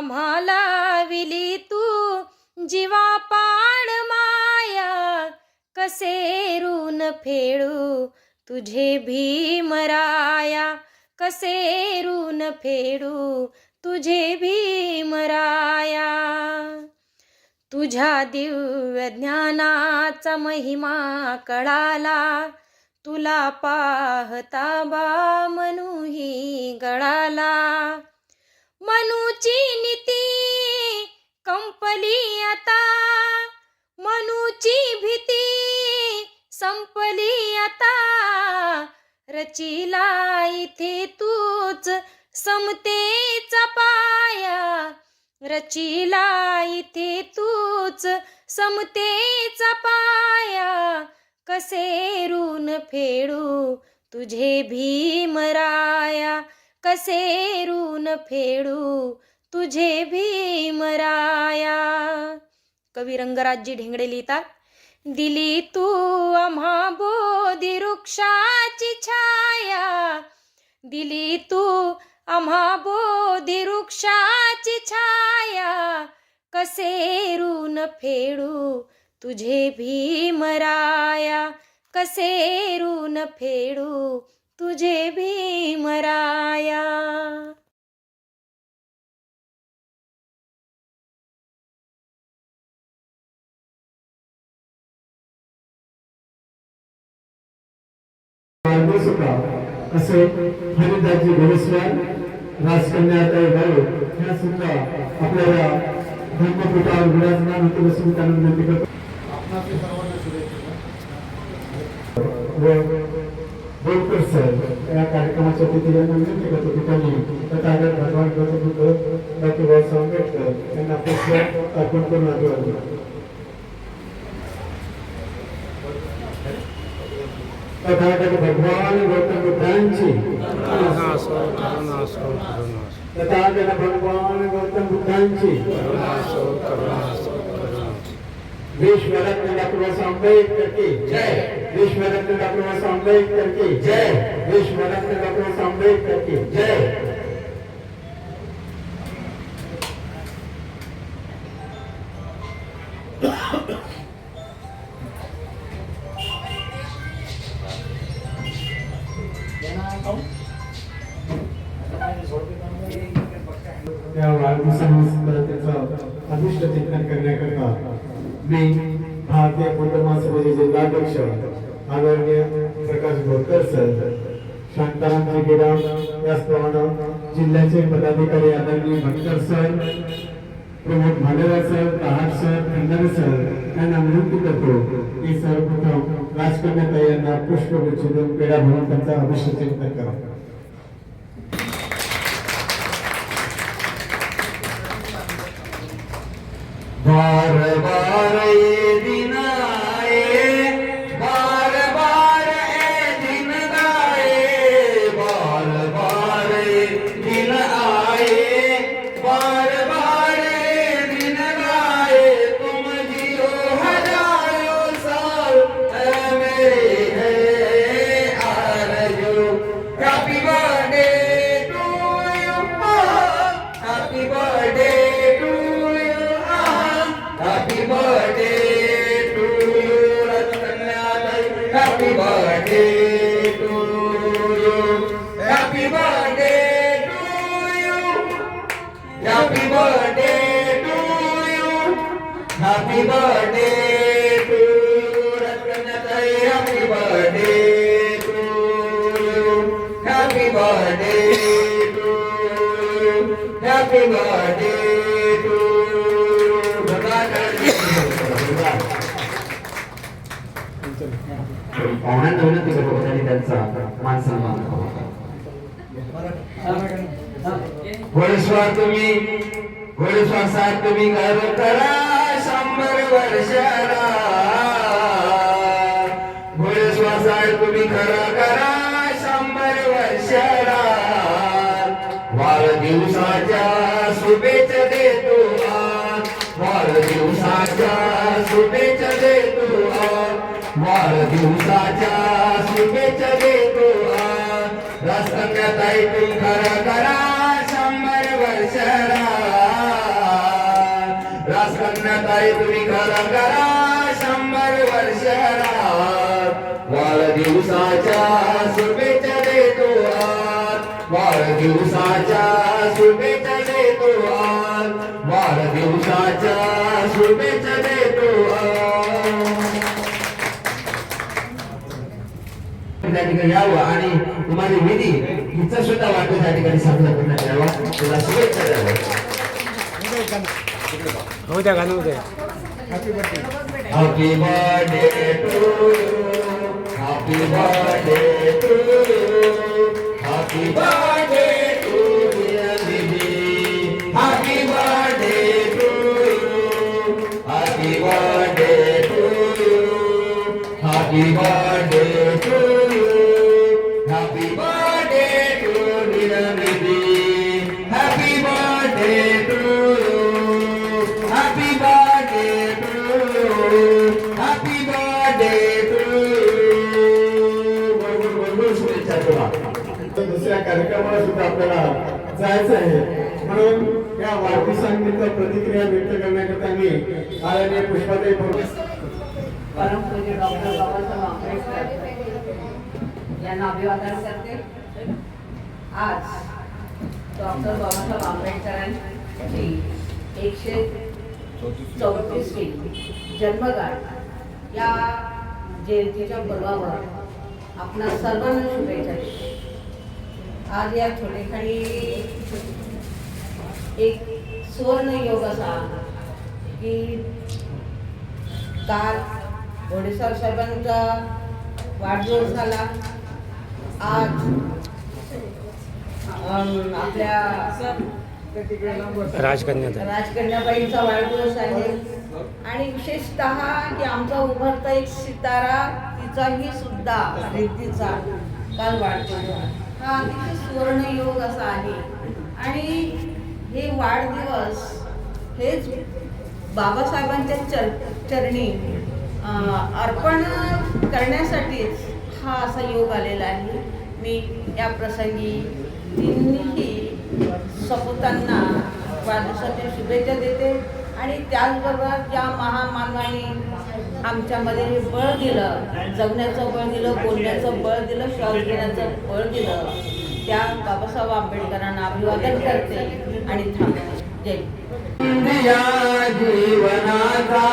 आम्हाला विली तू जीवापाड माया कसे ऋण फेडू तुझे भीमराया कसे ऋण फेडू तुझे भीमराया तुझ्या दिव्य ज्ञानाचा महिमा कळाला तुला पाहता बा मनुही गळाला. मनुची संपली आता. मनुची भीती संपली आता. रचिला इथे तूच समतेचा पाया रचिला इथे तूच समतेचा पाया कसे ऋण फेडू तुझे भीमराया कसे ऋण फेडू तुझे भीमराया कवी रंगराजजी ढेंगडे लिहितात दिली तू आम्हा बोधी वृक्षाची छाया. दिली तू आम्हा बोधी वृक्षाची छाया. कसे ऋण फेडू तुझे भीमराया कसे ऋण फेडू तुझे भीमराया मार्ग सुद्धा असे हरिदासजी घोडेस्वार राजकन्याताई गावे ह्या सुद्धा आपल्याला धर्मपीठावर विराजमान होते बसून त्यांना विनंती करतो व बोलकर सर या कार्यक्रमाच्या तिथे विनंती करतो की त्यांनी तथागत भगवान गौतम बुद्ध डॉक्टर बाबासाहेब आंबेडकर यांना पुस्तक अर्पण करून अभिवादन तथागत भगवान गौतम बुद्धांची. तथागत भगवान गौतम बुद्धांची. विश्वरत्न डॉक्टर आंबेडकर की जय. विश्वरत्न डॉक्टर आंबेडकर की जय. विश्वरत्न डॉक्टर आंबेडकर की जय. मी भारतीय बौद्ध महासभेचे जिल्हाध्यक्ष आदरणीय प्रकाश बोरकर सर शांताराम गिराम त्याचप्रमाणे जिल्ह्याचे पदाधिकारी आदरणीय Bhatkar sir Pramod Bhalerao sir Pahad sir Khandare sir यांना विनंती करतो. की सर्वप्रथम राजकन्या यांना पुष्पगुच्छ देऊन पेढा भरून त्यांचा अभिषेक चिंतन करा. बार बार ये दिन Happy birthday to you. Happy birthday to you पाहुण्यांना विनंती करतो त्यांनी त्यांचा मान सन्मान घोडेश्वर तुम्ही गोड साहेब तुम्ही गर्व करा शंभर वर्षाला गोड साहेब तुम्ही खरं करा शंभर वर्षाला वाढदिवसाच्या शुभेच्छा देतो वाढदिवसाच्या शुभेच्छा देतो वाढदिवसाच्या शुभेच्छा देतो करा शंभर वर्षाला राजकन्यात तुम्ही खरा करा शंभर वर्षाला वाढदिवसाच्या ठिकाणी यावं आणि तुम्हाला विधी हिचा सुद्धा वाटतो त्या ठिकाणी साजरा करण्यात यावा तुला शुभेच्छा द्यावं हो द्या गाणं द्या Happy birthday to you. Happy birthday to you. आपल्याला जायचं आहे. म्हणून या वाढदिवसानिमित्त प्रतिक्रिया व्यक्त करण्याकरता मी आदरणीय पुष्पाताई भोसले परमपूज्य डॉक्टर बाबासाहेब आंबेडकर यांना अभिवादन करते. आज डॉक्टर बाबासाहेब आंबेडकरांची एकशे चौतीसवी जन्मगाठ या जयंतीच्या पर्वावर आपल्या सर्वांना शुभेच्छा आज या छोटेखानी एक सुवर्ण योग असा की काल घोडेसाहेब साहेबांचा वाढदिवस झाला. आज आपल्या राजकन्याचा राजकन्याबाईंचा वाढदिवस आहे. आणि विशेषत की आमचा उभरता एक सितारा तिचाही सुद्धा रिद्धीचा काल वाढदिवस हा अतिशय सुवर्ण योग असा आहे. आणि हे वाढदिवस हेच बाबासाहेबांच्या चर चरणी अर्पण करण्यासाठीच हा असा योग आलेला आहे. मी या प्रसंगी तिन्ही सपूतांना वाढदिवसाच्या शुभेच्छा देते. आणि त्याचबरोबर ज्या महामानवाने आमच्यामध्ये बळ दिलं जगण्याचं बळ दिलं बोलण्याचं बळ दिलं श्वास घेण्याचं बळ दिलं. त्या बाबासाहेब आंबेडकरांना अभिवादन करते आणि थांबते. जय जीवनाचा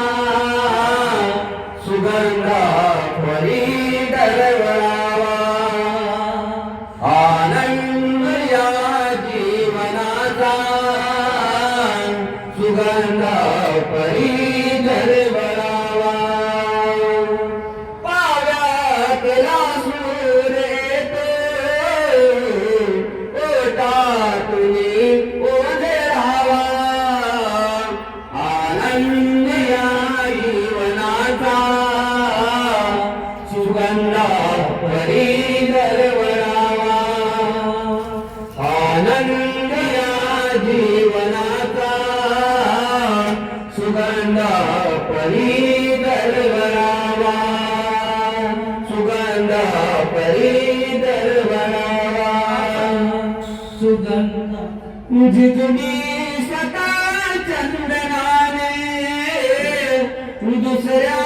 तुझी तुम्ही स्वतः चंदनाने दुसऱ्या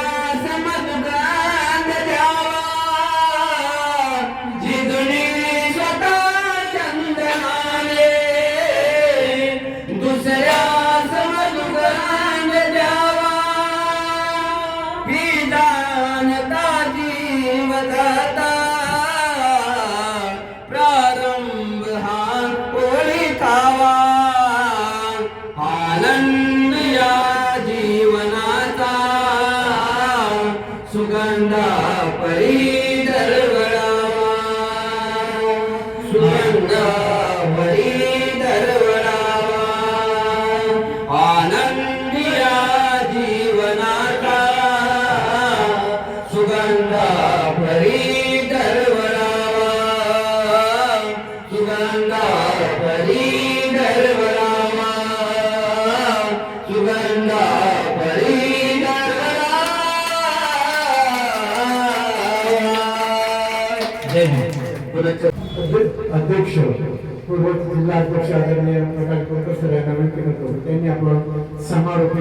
अध्यक्ष आदरणीय प्रकाश कोळकर सर यांना विनंती करतो त्यांनी आपलं समारोप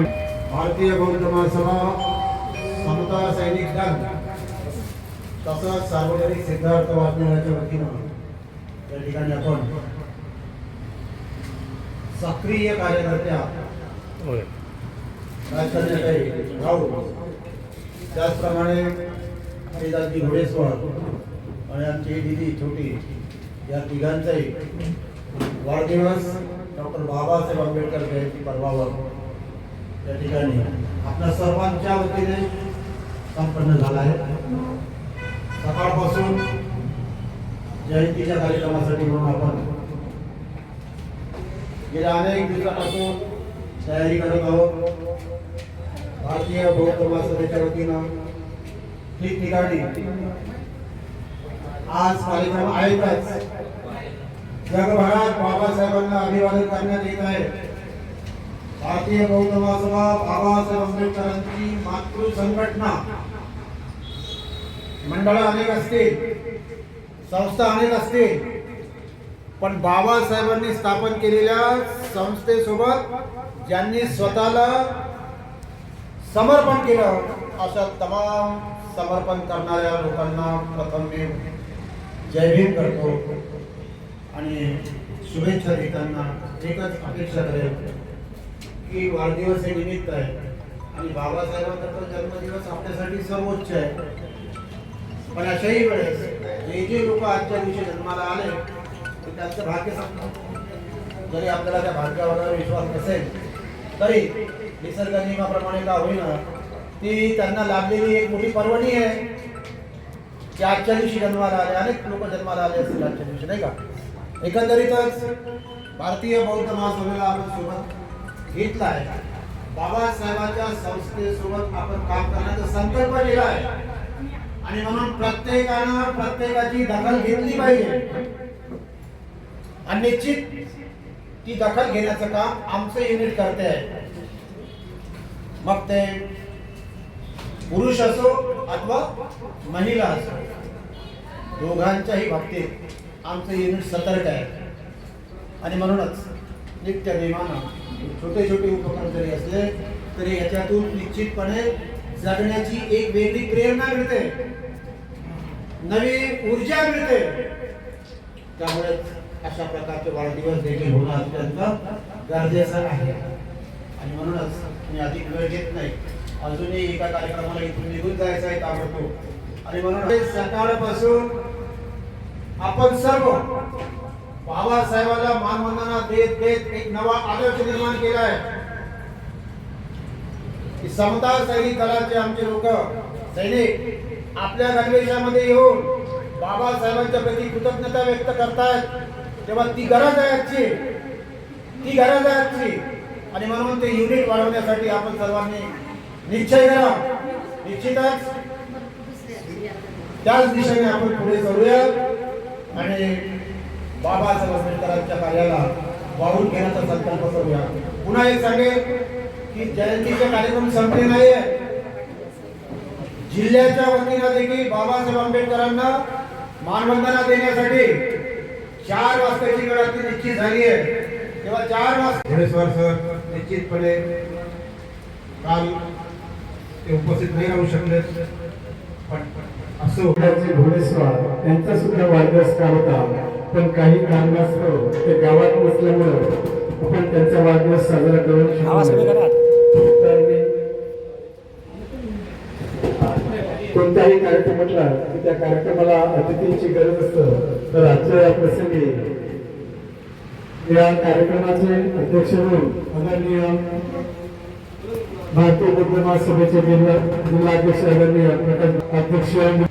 भारतीय बौद्ध महासभा समता सैनिक दल तसंच सार्वजनिक सिद्धार्थ वाचनालयाच्या वतीनं या ठिकाणी आपण सक्रिय कार्यकर्त्या होय राजकारण्याकडे त्याचप्रमाणे हरिदासजी घोडेस्वार आणि आमची दिदी छोटी या तिघांचाही वाढदिवस डॉक्टर बाबासाहेब आंबेडकर जयंती पर्वावर या ठिकाणी आपल्या सर्वांच्या वतीने संपन्न झाला आहे. सकाळपासून जयंतीच्या कार्यक्रमासाठी म्हणून आपण गेल्या अनेक दिवसापासून तयारी करत आहोत. भारतीय बौद्ध महासभेच्या वतीनं ठिकठिकाणी आज कार्यक्रम आहेतच जगभरात बाबासाहेबांना अभिवादन करण्यात येत आहे. भारतीय बौद्ध महासभा बाबासाहेब आंबेडकरांची मातृ संघटना. मंडळ अनेक असतील संस्था अनेक असतील पण बाबासाहेबांनी स्थापन केलेल्या संस्थेसोबत ज्यांनी स्वतःला समर्पण केलं अशा तमाम समर्पण करणाऱ्या लोकांना प्रथम मी जय भीम करतो. आणि शुभेच्छा देताना एकच अपेक्षा करेल की वाढदिवस हे निमित्त आहे. आणि बाबासाहेबांचा जन्मदिवस आपल्यासाठी सर्वोच्च आहे. पण अशाही वेळेस जे जे लोक आजच्या दिवशी जन्माला आले ते त्यांचं भाग्य सांगतात. जरी आपल्याला त्या भाग्यावर विश्वास नसेल तरी निसर्ग नियमाप्रमाणे का होईना ती त्यांना लाभलेली एक मोठी पर्वणी आहे. की आजच्या दिवशी जन्माला आले अनेक लोक जन्माला आले असतील आजच्या दिवशी नाही का? एकंदरीतच भारतीय बौद्ध महासभेला आपण सोबत घेतला आहे. बाबासाहेबांच्या संस्थेसोबत आपण काम करण्याचा संकल्प केला आहे. आणि म्हणून प्रत्येकानं प्रत्येकाची दखल घेतली पाहिजे. आणि निश्चित ती दखल घेण्याचं काम आमचं युनिट करते आहे. मग ते पुरुष असो अथवा महिला असो दोघांच्याही बाबतीत आमचं युनिट सतर्क आहे. आणि म्हणूनच नित्य नियमानं छोटे छोटे उपक्रम जरी असले तरी ह्याच्यातून निश्चितपणे जगण्याची एक वेगळी प्रेरणा मिळते. नवी ऊर्जा मिळते. त्यामुळे अशा प्रकारचे वाढदिवस देखील होणं अत्यंत गरजेचं आहे. आणि म्हणूनच मी अधिक वेळ घेत नाही. अजूनही एका कार्यक्रमाला इथून निघून जायचं आहे ताबडतोब. आणि म्हणून सकाळपासून आपण सर्व बाबासाहेबाला मानवंदना देत देत एक नवा आदर्श निर्माण केला आहे. की समता सैनिक दलाचे आमचे लोक सैनिक आपल्या गणवेशामध्ये येऊन बाबासाहेबांच्या प्रती कृतज्ञता व्यक्त करतायत. तेव्हा ती गरज आहे आजची. ती गरज आहे आजची. आणि म्हणून ते युनिट वाढवण्यासाठी आपण सर्वांनी निश्चय करा. निश्चितच त्याच दिशेने आपण पुढे जाऊया आणि बाबासाहेब आंबेडकरांच्या कार्याला वाढून घेण्याचा संकल्प करूया. पुन्हा एक सांगेल की जयंतीचे कार्यक्रम संपले नाहीये. जिल्ह्याच्या वतीनं देखील बाबासाहेब आंबेडकरांना मानवंदना देण्यासाठी चार वाजताची वेळ अगदी निश्चित झाली आहे. तेव्हा चार वाजता घोडेश्वर सर निश्चितपणे काल ते उपस्थित नाही राहू शकले पण असो घोड्याचे घोडेस्वार त्यांचा सुद्धा वाढदिवस काल होता. पण काही कारणास्तव ते गावात नसल्यामुळं आपण त्यांचा वाढदिवस साजरा करू. कोणताही कार्यक्रम म्हटला की त्या कार्यक्रमाला अतिथींची गरज असतं तर आजच्या या प्रसंगी या कार्यक्रमाचे अध्यक्ष म्हणून आदरणीय भारतीय बुद्ध महासभेचे जिल्हा जिल्हाध्यक्ष आदरणीय प्रकाश अध्यक्ष